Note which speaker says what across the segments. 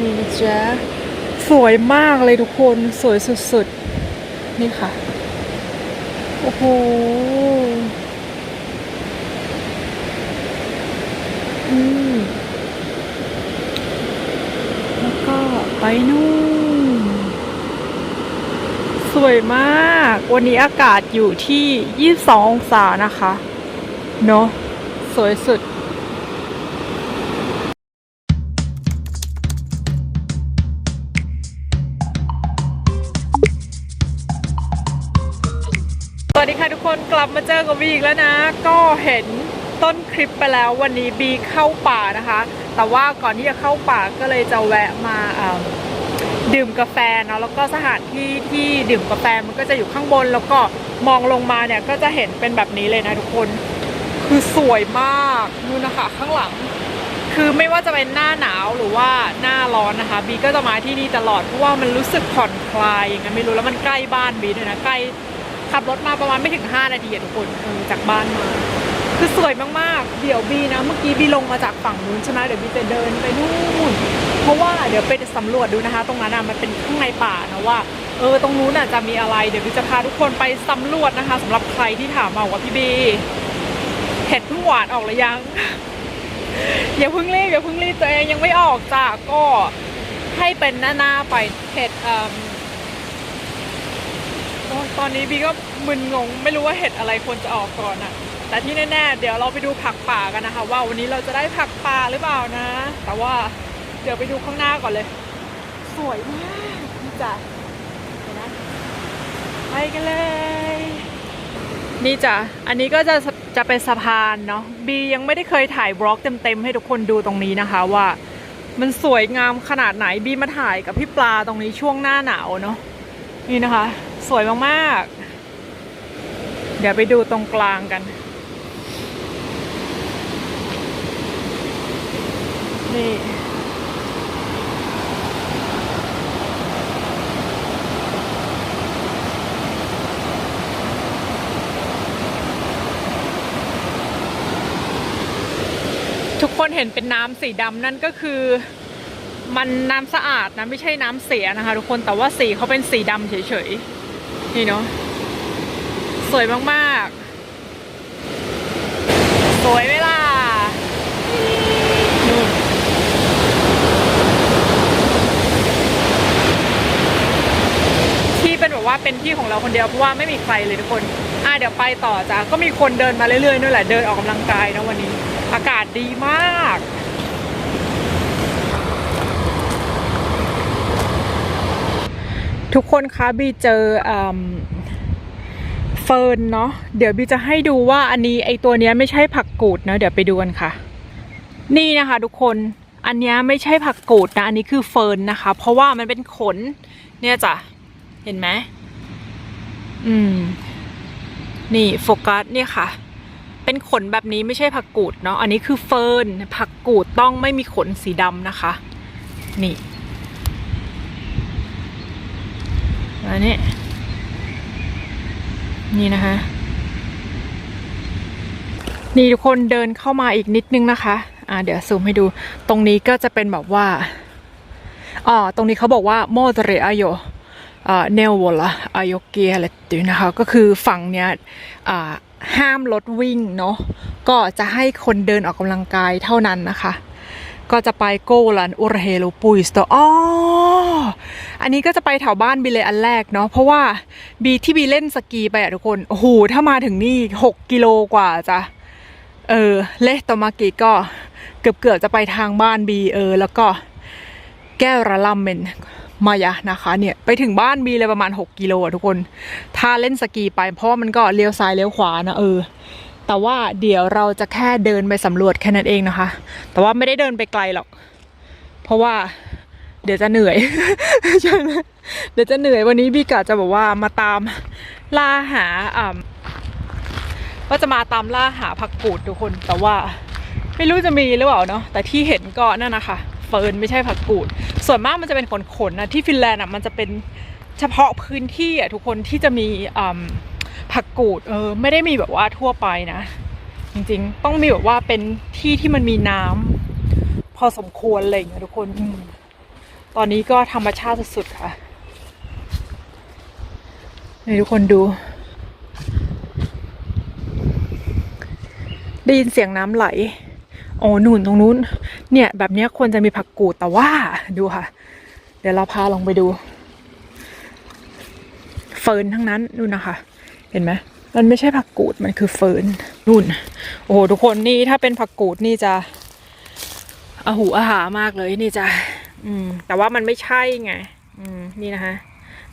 Speaker 1: นี่นะจ๊ะสวยมากเลยทุกคนสวยสุดๆ นี่ค่ะ โอ้โหอืมแล้วก็ไปนู่นสวยมาก วันนี้อากาศอยู่ที่ 22 องศานะคะ เนอะสวยสุด สวัสดีค่ะทุกคนกลับมาเจอกับบีอีกแล้วนะ ก็เห็นต้นคลิปไปแล้ววันนี้บีเข้าป่านะคะ แต่ว่าก่อนที่จะเข้าป่าก็เลยจะแวะมาอ่าดื่มกาแฟเนาะแล้วก็สถานที่ที่ดื่มกาแฟมันก็จะอยู่ข้างบน แล้วก็มองลงมาเนี่ยก็จะเห็นเป็นแบบนี้เลยนะทุกคน คือสวยมากนู่นนะคะข้างหลัง คือไม่ว่าจะเป็นหน้าหนาวหรือว่าหน้าร้อนนะคะบีก็จะมาที่นี่ตลอดเพราะว่ามันรู้สึกผ่อนคลายอย่างนั้นไม่รู้แล้วมันใกล้บ้านบีด้วยนะใกล้ ขับรถมาประมาณไม่ถึง 5 นาทีทุกคนจากบ้านมา คือสวยมากๆ เดี๋ยวบีนะ เมื่อกี้บีลงมาจากฝั่งนู้นใช่ไหมเดี๋ยวบีจะเดินไปนู่น เพราะว่าเดี๋ยวไปสำรวจดูนะคะ ตรงนั้นอะมันเป็นข้างในป่านะว่าเออตรงนู้นอะจะมีอะไร เดี๋ยวบีจะพาทุกคนไปสำรวจนะคะสำหรับใครที่ถามมาว่าพี่บีเห็ดเพิ่งหวานออกหรือยังอย่าเพิ่งรีบอย่าเพิ่งรีบตัวเองยังไม่ออกจ้ะก็ให้เป็นหน้าๆไปเห็ดเอ่อ ตอนนี้บีก็มึนงง ไม่รู้ว่าเห็ดอะไรควรจะออกก่อนอะแต่ที่แน่ๆ เดี๋ยวเราไปดูผักป่ากันนะคะ ว่าวันนี้เราจะได้ผักป่าหรือเปล่านะ แต่ว่าเดี๋ยวไปดูข้างหน้าก่อนเลย สวยมากนี่จ้ะนะไปกันเลย นี่จ้ะอันนี้ก็จะจะเป็นสะพานเนาะบียังไม่ได้เคยถ่ายบล็อกเต็มๆ ให้ทุกคนดูตรงนี้นะคะว่ามันสวยงามขนาดไหนบีมาถ่ายกับพี่ปลาตรงนี้ช่วงหน้าหนาวเนาะนี่นะคะ สวยมากๆ เดี๋ยวไปดูตรงกลางกัน นี่ ทุกคนเห็นเป็นน้ำสีดำนั่นก็คือมันน้ำสะอาดนะ ไม่ใช่น้ำเสียนะคะทุกคนแต่ว่าสีเขาเป็นสีดำเฉยๆ นี่เนาะสวยมากๆ สวยไหมล่ะนู่นที่เป็นแบบว่าเป็นที่ของเราคนเดียวเพราะว่าไม่มีใครเลยทุกคน อะเดี๋ยวไปต่อจ้ะก็มีคนเดินมาเรื่อยๆนู่นแหละเดินออกกำลังกายนะวันนี้ อากาศดีมาก ทุกคนคะบีเจออืมเฟิร์นเนาะเดี๋ยวบีจะให้ดูว่าอันนี้ไอตัวเนี้ยไม่ใช่ผักกูดนะเดี๋ยวไปดูกันค่ะ นี่นะคะทุกคนอันเนี้ยไม่ใช่ผักกูดนะอันนี้คือเฟิร์นนะคะ เพราะว่ามันเป็นขน เนี่ยจ้ะเห็นไหมอืม นี่โฟกัสเนี่ยค่ะ เป็นขนแบบนี้ไม่ใช่ผักกูดเนาะอันนี้คือเฟิร์นผักกูดต้องไม่มีขนสีดำนะคะ นี่ อันนี้ นี่นะคะ นี่ทุกคนเดินเข้ามาอีกนิดนึงนะคะ อ่า เดี๋ยวซูมให้ดู ตรงนี้ก็จะเป็นแบบว่าอ๋อตรงนี้เขาบอกว่าโมเตเรอโยเนลวอลอายเกียอะไรตินะคะ ก็คือฝั่งเนี้ยห้ามรถวิ่งเนาะก็จะให้คนเดินออกกำลังกายเท่านั้นนะคะ ก็จะไปโกลันอุรเฮโลปุยสโตอ๋อ อันนี้ก็จะไปแถวบ้านบีเลยอันแรกเนาะเพราะว่าบีที่บีเล่นสกีไปอะทุกคนโอ้โหถ้ามาถึงนี่หกกิโลกว่าจ้ะเออเลตอมากิก็เกือบเกือบจะไปทางบ้านบีเออ แล้วก็แก้วระลำเมนมายะนะคะเนี่ยไปถึงบ้านบีเลยประมาณ 6กิโลอะทุกคน ถ้าเล่นสกีไปเพราะมันก็เลี้ยวซ้ายเลี้ยวขวานะเออ แต่ว่าเดี๋ยวเราจะแค่เดินไปสำรวจแค่นั้นเองนะคะ แต่ว่าไม่ได้เดินไปไกลหรอก เพราะว่า เดี๋ยวจะเหนื่อยใช่ไหมเดี๋ยวจะเหนื่อยวันนี้บีกะจะบอกว่ามาตามล่าหาอ่าว่าจะมาตามล่าหาผักกูดทุกคนแต่ว่าไม่รู้จะมีหรือเปล่าเนาะแต่ที่เห็นก็นั่นนะคะเฟิร์นไม่ใช่ผักกูด ส่วนมากมันจะเป็นขนๆนะที่ฟินแลนด์อะมันจะเป็นเฉพาะพื้นที่อะทุกคนที่จะมีอผักกูดเออไม่ได้มีแบบว่าทั่วไปนะ จริงๆ ต้องมีแบบว่าเป็นที่ที่มันมีน้ำพอสมควรอะไรอย่างเงี้ยทุกคนอืม ตอนนี้ก็ธรรมชาติสุดๆค่ะให้ทุกคนดู ได้ยินเสียงน้ำไหลโอ๋อนู่นตรงนู้น เนี่ย แบบนี้ควรจะมีผักกูดแต่ว่าดูค่ะ เดี๋ยวเราพาลงไปดู เฟิร์นทั้งนั้นนู่นนะคะ เห็นไหมมันไม่ใช่ผักกูดมันคือเฟิร์นนู่น โอ้โหทุกคนนี่ถ้าเป็นผักกูดนี่จะอาหูอาหามากเลยนี่จะ อืม แต่ว่ามันไม่ใช่ไง อืม นี่นะคะ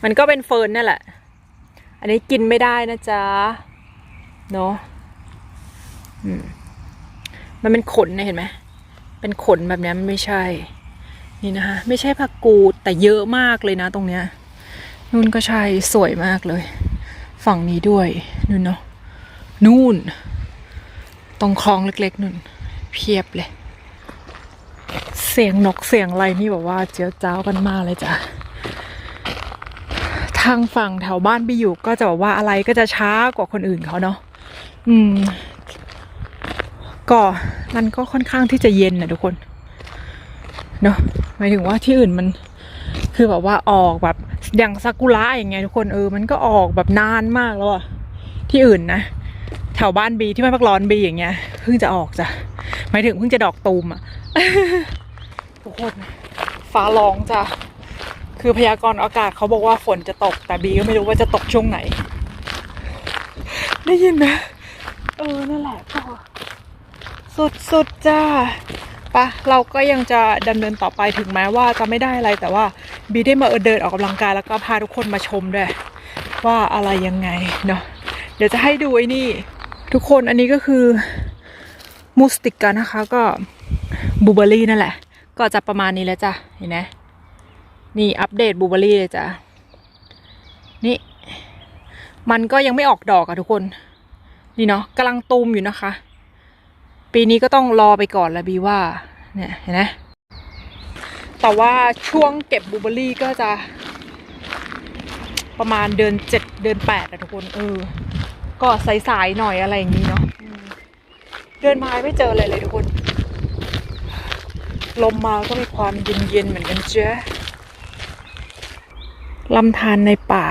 Speaker 1: มันก็เป็นเฟิร์นนั่นแหละ อันนี้กินไม่ได้นะจ๊ะ เนาะอืม มันเป็นขนนะเห็นไหม เป็นขนแบบนี้มันไม่ใช่ นี่นะคะ ไม่ใช่ผักกูดแต่เยอะมากเลยนะตรงเนี้ย นู่นก็ใช่สวยมากเลย ฝั่งนี้ด้วยนู่นเนาะ นู่น ตรงคลองเล็กๆนู่น เพียบเลย เสียงนกเสียงอะไรนี่แบบว่าเจียวจ้าวกันมากเลยจ้ะทางฝั่งแถวบ้านบีอยู่ก็จะบอกว่าอะไรก็จะช้ากว่าคนอื่นเขาเนาะอืม ก็มันก็ค่อนข้างที่จะเย็นนะทุกคนเนาะหมายถึงว่าที่อื่นมัน คือแบบว่าออกแบบอย่างซากุระอย่างเงี้ยทุกคนเออมันก็ออกแบบนานมากแล้วอะที่อื่นนะแถวบ้านบีที่ไม่พักร้อนบีอย่างเงี้ยเพิ่งจะออกจ้ะหมายถึงเพิ่งจะดอกตูมอะ ทุกคนฟ้าร้องจ้ะคือพยากรณ์อากาศเขาบอกว่าฝนจะตก แต่บีก็ไม่รู้ว่าจะตกช่วงไหน ได้ยินไหมเออนั่นแหละก็สุดๆจ้าปะเราก็ยังจะดำเนินต่อไปถึงแม้ว่าจะไม่ได้อะไรแต่ว่าบีได้มาเดินออกกำลังกายแล้วก็พาทุกคนมาชมด้วย ว่าอะไรยังไงเนาะเดี๋ยวจะให้ดูไอ้นี่ ทุกคนอันนี้ก็คือมูสติกกันนะคะก็ บูเบอรี่นั่นแหละ ก็จะประมาณนี้แล้วจ้ะเห็นไหมนี่อัปเดตบูเบอรี่เลยจ้ะนี่ มันก็ยังไม่ออกดอกอะทุกคน นี่เนาะกำลังตูมอยู่นะคะ ปีนี้ก็ต้องรอไปก่อนละบีว่า เนี่ยเห็นไหมแต่ว่าช่วงเก็บบูเบอรี่ก็จะ ประมาณเดือนเจ็ดเดือนแปดอะทุกคนเออ ก็สายๆหน่อยอะไรอย่างนี้เนาะเดินมาไม่เจออะไรเลยทุกคน ลมมาก็มีความเย็นๆเหมือนกันเจ้าลำธารในป่า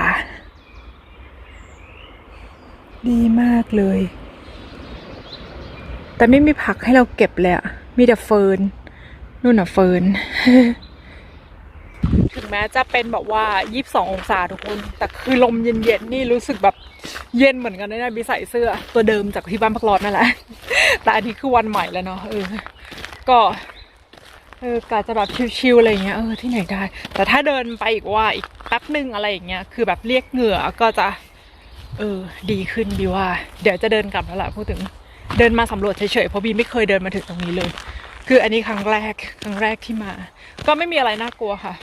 Speaker 1: ดีมากเลย แต่ไม่มีผักให้เราเก็บเลยอะมีแต่เฟิร์นนู่นอะเฟิร์นถึงแม้จะเป็นแบบว่า 22 องศาทุกคน แต่คือลมเย็นๆ นี่รู้สึกแบบเย็นเหมือนกันนะเนี่ยบีใส่เสื้อตัวเดิมจากที่บ้านพักร้อนนั่นแหละ แต่อันนี้คือวันใหม่แล้วเนาะเออ ก็ เออกาจะแบบชิวๆอะไรอย่างเงี้ยเออที่ไหนได้ แต่ถ้าเดินไปอีกว่าอีกแป๊บหนึ่งอะไรอย่างเงี้ยคือแบบเรียกเหงื่อก็จะเออดีขึ้นบีว่า เดี๋ยวจะเดินกลับแล้วล่ะพูดถึงเดินมาสำรวจเฉยๆเพราะบีไม่เคยเดินมาถึงตรงนี้เลย คืออันนี้ครั้งแรกครั้งแรกที่มา ก็ไม่มีอะไรน่ากลัวค่ะ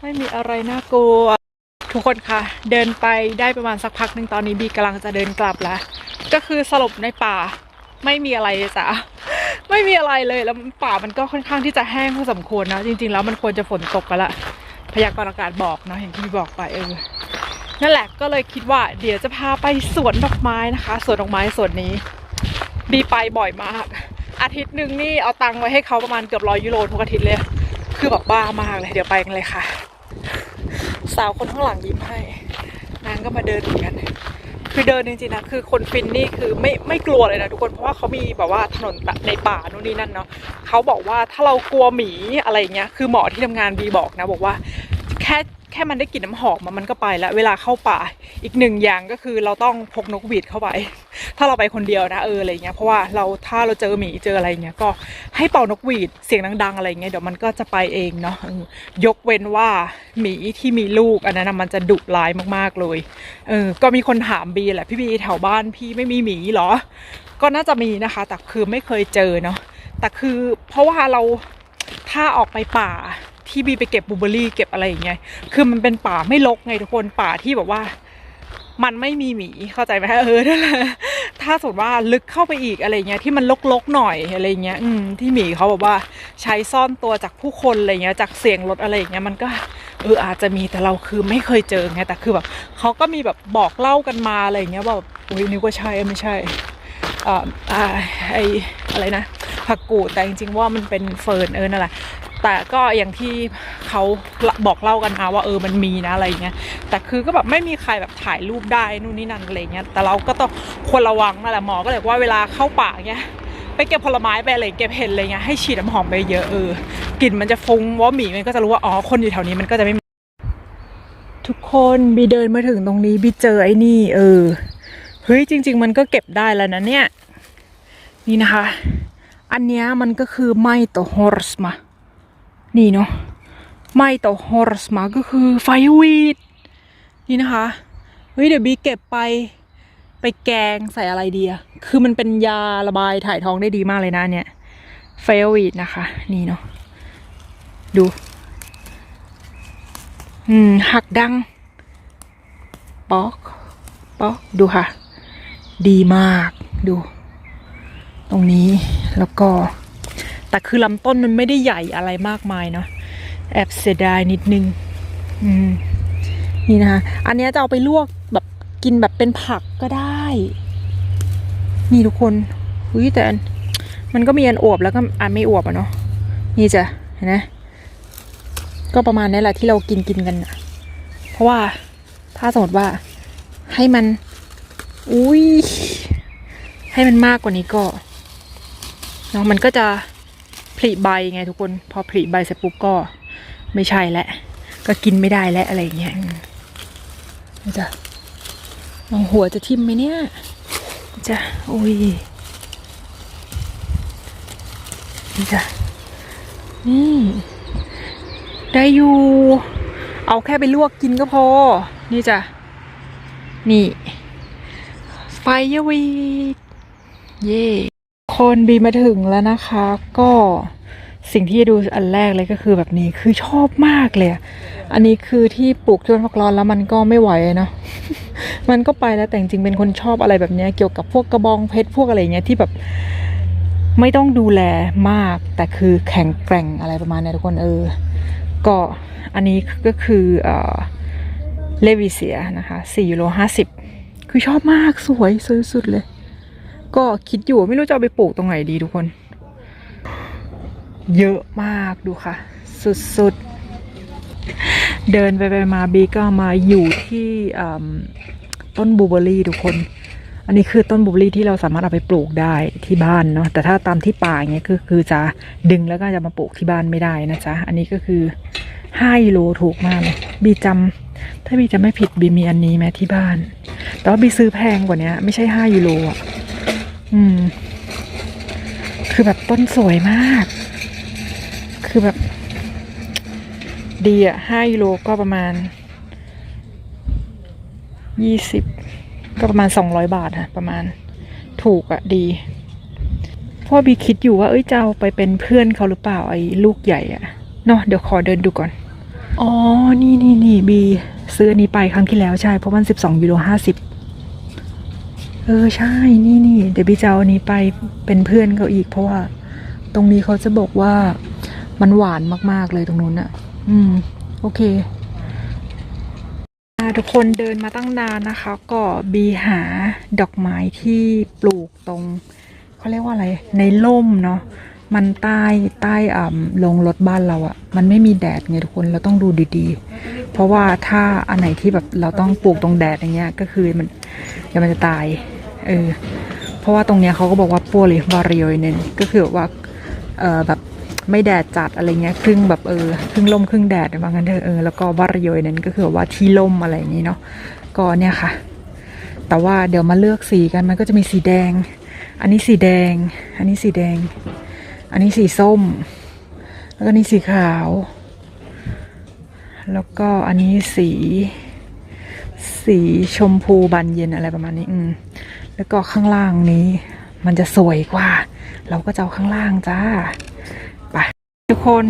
Speaker 1: ไม่มีอะไรน่ากลัว ทุกคนคะเดินไปได้ประมาณสักพักหนึ่งตอนนี้บีกำลังจะเดินกลับแล้วก็คือสรุปในป่าไม่มีอะไรจ้ะ ไม่มีอะไรเลยแล้วป่ามันก็ค่อนข้างที่จะแห้งพอสมควรนะจริง ๆ แล้วมันควรจะฝนตกกันละพยากรณ์อากาศบอกนะอย่างที่บีบอกไปเออนั่นแหละก็เลยคิดว่าเดี๋ยวจะพาไปสวนดอกไม้นะคะสวนดอกไม้สวนนี้บีไปบ่อยมาก อาทิตย์หนึ่งนี่เอาตังค์ไว้ให้เขาประมาณเกือบร้อยยูโรทุกอาทิตย์เลย คือแบบบ้ามากเลยเดี๋ยวไปกันเลยค่ะ สาวคนข้างหลังยิ้มให้ นางก็มาเดินเหมือนกัน คือเดินจริงๆนะคือคนฟินนี่คือไม่ไม่กลัวเลยนะทุกคนเพราะว่าเขามีแบบว่าถนนในป่านู่นนี่นั่นเนาะเขาบอกว่าถ้าเรากลัวหมีอะไรเงี้ยคือหมอที่ทำงานบีบอกนะ บอกว่าแค่ แค่มันได้กลิ่นน้ำหอมมันก็ไปแล้วเวลาเข้าป่าอีกหนึ่งอย่างก็คือเราต้องพกนกหวีดเข้าไป ถ้าเราไปคนเดียวนะเอออะไรเงี้ยเพราะว่าเราถ้าเราเจอหมีเจออะไรเงี้ยก็ให้เป่านกหวีดเสียงดังๆอะไรเงี้ยเดี๋ยวมันก็จะไปเองเนาะยกเว้นว่าหมีที่มีลูกอันนั้นมันจะดุร้ายมากๆเลยเออก็มีคนถามบีแหละพี่บีแถวบ้านพี่ไม่มีหมีเหรอ ก็น่าจะมีนะคะ แต่คือไม่เคยเจอเนาะแต่คือเพราะว่าเราถ้าออกไปป่า ที่บีไปเก็บบูเบอรี่เก็บอะไรอย่างเงี้ยคือมันเป็นป่าไม่รกไงทุกคนป่าที่แบบว่า มันไม่มีหมีเข้าใจไหมเออนั่นแหละถ้าสมมติว่าลึกเข้าไปอีกอะไรเงี้ยที่มันลกๆหน่อยอะไรเงี้ยอืมที่หมีเขาแบบว่าใช้ซ่อนตัวจากผู้คนอะไรเงี้ยจากเสียงรถอะไรอย่างเงี้ยมันก็เอออาจจะมีแต่เราคือไม่เคยเจอไงแต่คือแบบเขาก็มีแบบบอกเล่ากันมาอะไรเงี้ยว่าแบบอุ้ยนึกว่าใช่ไม่ใช่อ่าอ่าไออะไรนะผักกูดแต่จริงๆว่ามันเป็นเฟิร์นเออนั่นแหละ แต่ก็อย่างที่เขาบอกเล่ากันมาว่าเออมันมีนะอะไรเงี้ยแต่คือก็แบบไม่มีใครแบบถ่ายรูปได้นู่นนี่นั่นอะไรเงี้ยแต่เราก็ต้องควรระวังนั่นแหละหมอก็เลยว่าเวลาเข้าป่าเงี้ยไปเก็บผลไม้ไปอะไรเก็บเห็ดอะไรเงี้ยให้ฉีดน้ำหอมไปเยอะเออกลิ่นมันจะฟุ้งว่าหมีมันก็จะรู้ว่าอ๋อคนอยู่แถวนี้มันก็จะไม่ทุกคนบีเดินมาถึงตรงนี้บีเจอไอ้นี่ เออเฮ้ยจริง ๆ มันก็เก็บได้แล้วนะเนี่ย นี่นะคะ อันเนี้ยมันก็คือไมโตฮอร์สมา นี่เนาะไมโตฮอร์สมาก็คือไฟวีดนี่นะคะเฮ้ยเดี๋ยวบีเก็บไปไปแกงใส่อะไรดีอะคือมันเป็นยาระบายถ่ายท้องได้ดีมากเลยนะเนี่ยไฟวีดนะคะ นี่เนาะดู อืม หักดังป๊อกป๊อกดูค่ะ ดีมากดู ตรงนี้แล้วก็ แต่คือลำต้นมันไม่ได้ใหญ่อะไรมากมายเนาะแอบเสียดายนิดนึง อืม นี่นะคะ อันนี้จะเอาไปลวกแบบกินแบบเป็นผักก็ได้ นี่ทุกคนอุ้ยแต่มันก็มีอันอวบแล้วก็อันไม่อวบอะเนาะ นี่จ้ะ เห็นไหมก็ประมาณนี้แหละที่เรากินกินกันอะเพราะว่าถ้าสมมติว่าให้มัน อุ้ยให้มันมากกว่านี้ก็เนาะมันก็จะ ผลิใบไงทุกคน พอผลิใบเสร็จปุ๊บก็ไม่ใช่แล้วก็กินไม่ได้แล้วอะไรอย่างเงี้ยนี่จะเอาหัวจะทิ่มไหมเนี่ยนี่จ้ะอุ้ยนี่จ้ะนี่ได้อยู่ เอาแค่ไปลวกกินก็พอ นี่จ้ะ นี่ ไฟยวีเย่ คนบีมาถึงแล้วนะคะ ก็สิ่งที่จะดูอันแรกเลยก็คือแบบนี้คือชอบมากเลย อันนี้คือที่ปลูกที่ต้นพักร้อนแล้วมันก็ไม่ไหวเนาะมันก็ไปแล้วแต่จริงเป็นคนชอบอะไรแบบนี้เกี่ยวกับพวกกระบองเพชรพวกอะไรเงี้ยที่แบบไม่ต้องดูแลมาก แต่คือแข็งแกร่งอะไรประมาณนี้ทุกคนเออ ก็อันนี้ก็คือเอ่อเลวิเซียนะคะ4ยูโร50 คือชอบมากสวยสวยสุดเลย ก็คิดอยู่ไม่รู้จะเอาไปปลูกตรงไหนดีทุกคน เยอะมากดูค่ะ สุดๆ เดินไปไปมาบีก็มาอยู่ที่ต้นบูเบอรี่ทุกคน อันนี้คือต้นบูเบอรี่ที่เราสามารถเอาไปปลูกได้ที่บ้านเนาะแต่ถ้าตามที่ป่าอย่างเงี้ยคือคือจะดึงแล้วก็จะมาปลูกที่บ้านไม่ได้นะจ๊ะอันนี้ก็คือห้ายูโรถูกมากเลยบีจำถ้าบีจะไม่ผิดบีมีอันนี้ไหมที่บ้าน แต่ว่าบีซื้อแพงกว่านี้ไม่ใช่ห้ายูโรอะ อืม คือแบบต้นสวยมาก คือแบบ ดีอะห้ายูโรก็ประมาณยี่สิบก็ประมาณสองร้อยบาทอะประมาณถูกอะดีเพราะว่าบีคิดอยู่ว่าเอ้ยจะเอาไปเป็นเพื่อนเขาหรือเปล่าไอ้ลูกใหญ่อะเนาะเดี๋ยวขอเดินดูก่อน อ๋อ นี่นี่นี่บีซื้ออันนี้ไปครั้งที่แล้วใช่ เพราะมันสิบสองยูโรห้าสิบ เออใช่นี่นี่เดี๋ยวพี่จะเอาอันนี้ไปเป็นเพื่อนเขาอีก เพราะว่า ตรงนี้เขาจะบอกว่ามันหวานมากๆเลยตรงนู้นอะอืม โอเคทุกคนเดินมาตั้งนานนะคะ ก็บีหาดอกไม้ที่ปลูกตรงเขาเรียกว่าอะไร ในร่มเนาะมันใต้ใต้อ่ำลงรถบ้านเราอะมันไม่มีแดดไงทุกคนเราต้องดูดีๆ เพราะว่าถ้าอันไหนที่แบบเราต้องปลูกตรงแดดอย่างเงี้ย ก็คือมัน เดี๋ยวมันจะตายเออเพราะว่าตรงเนี้ยเขาก็บอกว่าปัวเลยวาริโอเนนก็คือว่าเออแบบไม่แดดจัดอะไรเงี้ยครึ่งแบบเออครึ่งลมครึ่งแดดว่างั้นเถอะเออแล้วก็วาริโอเนนก็คือว่าที่ลมอะไรอย่างนี้เนาะก็เนี่ยค่ะ แต่ว่าเดี๋ยวมาเลือกสีกันมันก็จะมีสีแดง อันนี้สีแดง อันนี้สีแดง อันนี้สีส้ม แล้วก็นี่สีขาว แล้วก็อันนี้สี สีชมพูบานเย็นอะไรประมาณนี้ อืม แล้วก็ข้างล่างนี้ มันจะสวยกว่า เราก็จะเอาข้างล่างจ้าไปทุกคน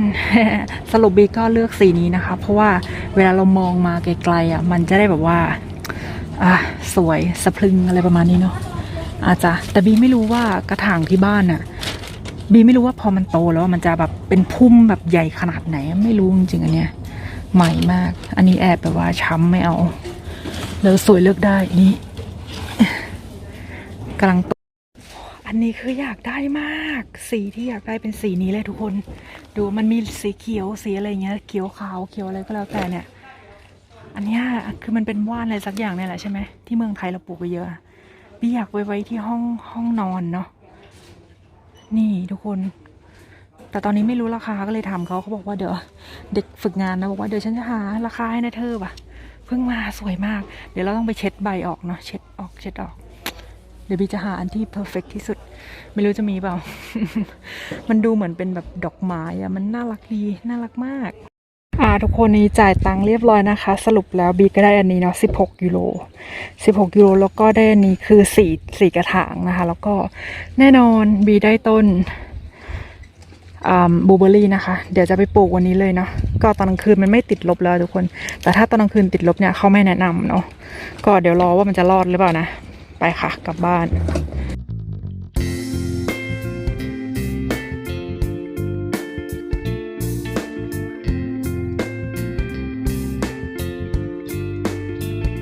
Speaker 1: สรุปบีก็เลือกสีนี้นะคะ เพราะว่าเวลาเรามองมาไกลๆอะ มันจะได้แบบว่า อะสวยสะพรึงอะไรประมาณนี้เนาะอาจจะแต่บีไม่รู้ว่ากระถางที่บ้านอะบีไม่รู้ว่าพอมันโตแล้วมันจะแบบเป็นพุ่มแบบใหญ่ขนาดไหน ไม่รู้จริงๆอันเนี้ยใหม่มาก อันนี้แอบแบบว่าช้ำไม่เอา เลือกสวยเลือกได้นี่กำลังอันนี้คืออยากได้มาก สีที่อยากได้เป็นสีนี้เลยทุกคน ดูมันมีสีเขียวสีอะไรเงี้ยเขียวขาวเขียวอะไรก็แล้วแต่เนี่ย อันเนี้ยคือมันเป็นว่านอะไรสักอย่างเนี่ยแหละใช่ไหมที่เมืองไทยเราปลูกไปเยอะพี่อยากไว้ไว้ที่ห้องห้องนอนเนาะนี่ทุกคน แต่ตอนนี้ไม่รู้ราคาก็เลยถามเขาเขาบอกว่าเดี๋ยวเด็กฝึกงานนะบอกว่าเดี๋ยวฉันจะหาราคาให้นะเธอว่ะ พิ่งมาสวยมาก เดี๋ยวเราต้องไปเช็ดใบออกเนาะเช็ดออกเช็ดออก เดี๋ยวบีจะหาอันที่เพอร์เฟกที่สุด ไม่รู้จะมีเปล่า มันดูเหมือนเป็นแบบดอกไม้อะมันน่ารักดีน่ารักมาก อ่าทุกคนนี้จ่ายตังค์เรียบร้อยนะคะ สรุปแล้วบีก็ได้อันนี้เนาะ16ยูโร16ยูโรแล้วก็ได้อันนี้คือสี่สี่กระถางนะคะ แล้วก็แน่นอนบีได้ต้น บูเบอร์รี่นะคะ เดี๋ยวจะไปปลูกวันนี้เลยเนาะก็ตอนกลางคืนมันไม่ติดลบแล้วทุกคน แต่ถ้าตอนกลางคืนติดลบเนี่ยเขาไม่แนะนำเนาะก็เดี๋ยวรอว่ามันจะรอดหรือเปล่านะ ไปค่ะกลับบ้าน